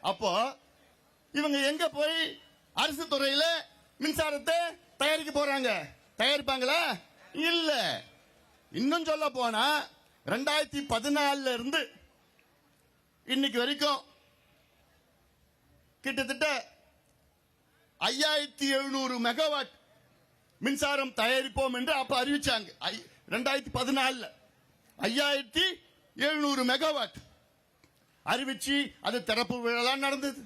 அப்போ இவங்க எங்க போய் அரசு துறையில மின்சாரத்தை தயாரிக்க போறாங்க? தயாரிப்பாங்களா? இல்ல. இன்னும் சொல்ல போனா ரெண்டாயிரத்தி பதினாலுல இருந்து இன்னைக்கு வரைக்கும் கிட்டத்தட்ட ஐயாயிரத்தி எழுநூறு மெகாவாட் மின்சாரம் தயாரிப்போம் என்று அப்ப அறிவிச்சாங்க. ஐ- ரெண்டாயிரத்தி பதினாலுல. ஐயாயிரத்தி எழுநூறு மெகாவாட். அறிவிச்சு அது திறப்பு விழா நடந்தது.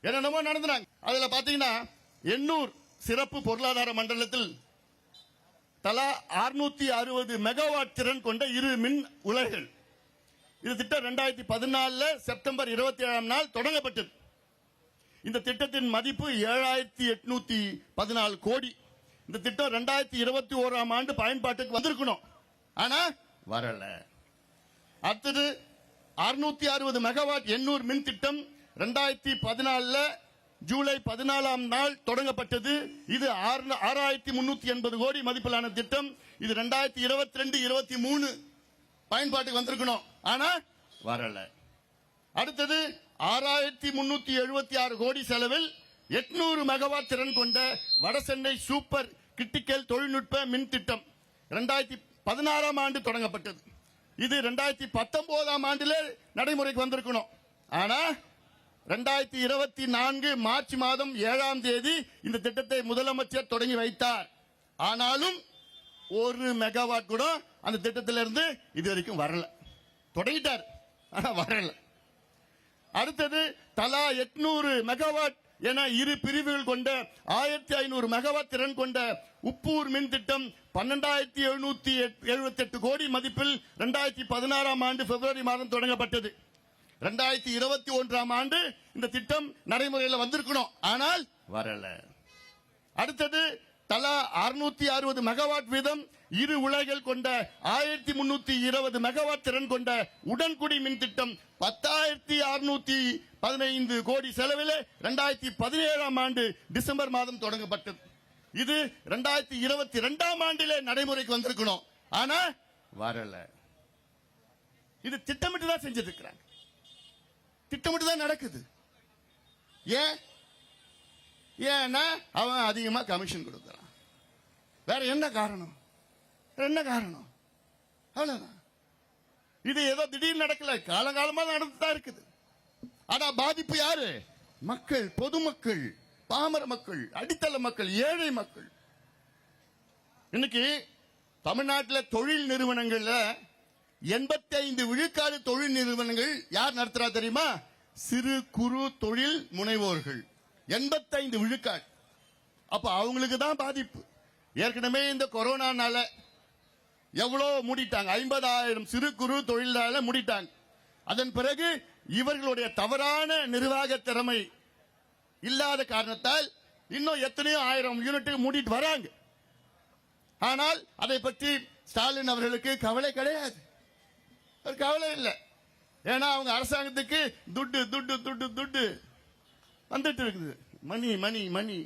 என்னென்னமோ நடந்தாங்க அதுல பாத்தீங்கன்னா எண்ணூர் சிறப்பு பொருளாதார மண்டலத்தில் தலா 660 அறுபது மெகாவாட் திறன் கொண்ட இரு மின் உலைகள். இது திட்டம் ரெண்டாயிரத்தி பதினாலுல செப்டம்பர் இருபத்தி ஏழாம் நாள் தொடங்கப்பட்டது. இந்த திட்டத்தின் மதிப்பு ஏழாயிரத்தி எட்நூத்தி பதினாலு கோடி. இந்த திட்டம் ரெண்டாயிரத்தி இருபத்தி ஓராம் ஆண்டு பயன்பாட்டுக்கு வந்திருக்கணும். ஆனா வரல. அடுத்தது அறுநூத்தி அறுபது மெகாவாட் எண்ணூர் மின் திட்டம் ரெண்டாயிரத்தி பதினாலுல ஜூலை பதினாலாம் நாள் தொடங்கப்பட்டது. இது ஆறு- ஆறாயிரத்தி முன்னூத்தி எண்பது கோடி மதிப்பிலான திட்டம். இது ரெண்டாயிரத்தி இருபத்தி ரெண்டு இருபத்தி மூணு பயன்பாட்டுக்கு வந்திருக்கணும். ஆனா வரல. அடுத்தது ஆறாயிரத்தி முன்னூத்தி எழுபத்தி ஆறு கோடி செலவில் எட்நூறு மெகாவாட் திறன் கொண்ட வடசென்னை சூப்பர் கிரிட்டிக்கல் தொழில்நுட்ப மின் திட்டம் ரெண்டாயிரத்தி பதினாறாம் ஆண்டு தொடங்கப்பட்டது. இது ரெண்டாயிரத்தி பத்தொன்பதாம் ஆண்டிலே நடைமுறைக்கு வந்திருக்கணும். ஆனா ரெண்டாயிரத்தி இருபத்தி நான்கு மார்ச் மாதம் ஏழாம் தேதி இந்த திட்டத்தை முதலமைச்சர் தொடங்கி வைத்தார். ஆனாலும் ஒரு மெகாவாட் கூட அந்த திட்டத்திலிருந்து இது வரைக்கும் வரல. தொடங்கிட்டார். ஆனா வரல. அடுத்தது தலா எட்நூறு மெகாவாட் என இரு பிரிவுகள் கொண்ட ஆயிரத்தி ஐநூறு மெகாவாட் திறன் கொண்ட உப்பூர் மின் திட்டம் பன்னெண்டாயிரத்தி எழுநூத்தி எழுபத்தி எட்டு கோடி மதிப்பில் ரெண்டாயிரத்தி பதினாறாம் ஆண்டு பிப்ரவரி மாதம் தொடங்கப்பட்டது. ரெண்டாயிரத்தி இருபத்தி ஒன்றாம் ஆண்டு இந்த திட்டம் நடைமுறையில் வந்திருக்கணும். ஆனால் வரல. அடுத்தது தலா அறுநூத்தி அறுபது மெகாவாட் வீதம் இரு உலைகள் கொண்ட ஆயிரத்தி முன்னூத்தி இருபது மெகாவாட் திறன் கொண்ட உடன்குடி மின் திட்டம் பத்தாயிரத்தி அறுநூத்தி பதினைந்து கோடி செலவில் ரெண்டாயிரத்தி பதினேழாம் ஆண்டு டிசம்பர் மாதம் தொடங்கப்பட்டது. இது ரெண்டாயிரத்தி இருபத்தி ரெண்டாம் ஆண்டிலே நடைமுறைக்கு வந்திருக்கணும். ஆனா வரல. இது திட்டமிட்டு தான் செஞ்சிருக்கிறாங்க திட்டமிட்டு தான் நடக்குது. ஏன்? ஏன்னா அவன் அதிகமா கமிஷன் கொடுக்கறான். வேற என்ன காரணம்? என்ன காரணம்? அவ்வளவுதான். இது ஏதோ திடீர்னு நடக்கல. காலங்காலமா நடந்துதான் இருக்குது. ஆனா பாதிப்பு யாரு? மக்கள் பொதுமக்கள் பாமர மக்கள் அடித்தள மக்கள் ஏழை மக்கள். இன்னைக்கு தமிழ்நாட்டில் தொழில் நிறுவனங்கள்ல எண்பத்தி ஐந்து விழுக்காடு தொழில் நிறுவனங்கள் யார் நடத்துறா தெரியுமா? சிறு குறு தொழில் முனைவோர்கள். எண்பத்தைந்து விழுக்காடு. அப்ப அவங்களுக்கு தான் பாதிப்பு. ஏற்கனவே இந்த கொரோனானால எவ்வளோ மூடிட்டாங்க? ஐம்பதாயிரம் சிறு குறு தொழிலாள மூடிட்டாங்க. அதன் பிறகு இவர்களுடைய தவறான நிர்வாக திறமை இல்லாத காரணத்தால் இன்னும் எத்தனையோ ஆயிரம் யூனிட் மூடிட்டு வராங்க. ஆனால் அதை பற்றி ஸ்டாலின் அவர்களுக்கு கவலை கிடையாது. ஒரு கவலை இல்லை. ஏன்னா அவங்க அரசாங்கத்துக்கு துட்டு துட்டு துட்டு துட்டு. வந்துட்டு இருக்குது. மணி மணி மணி.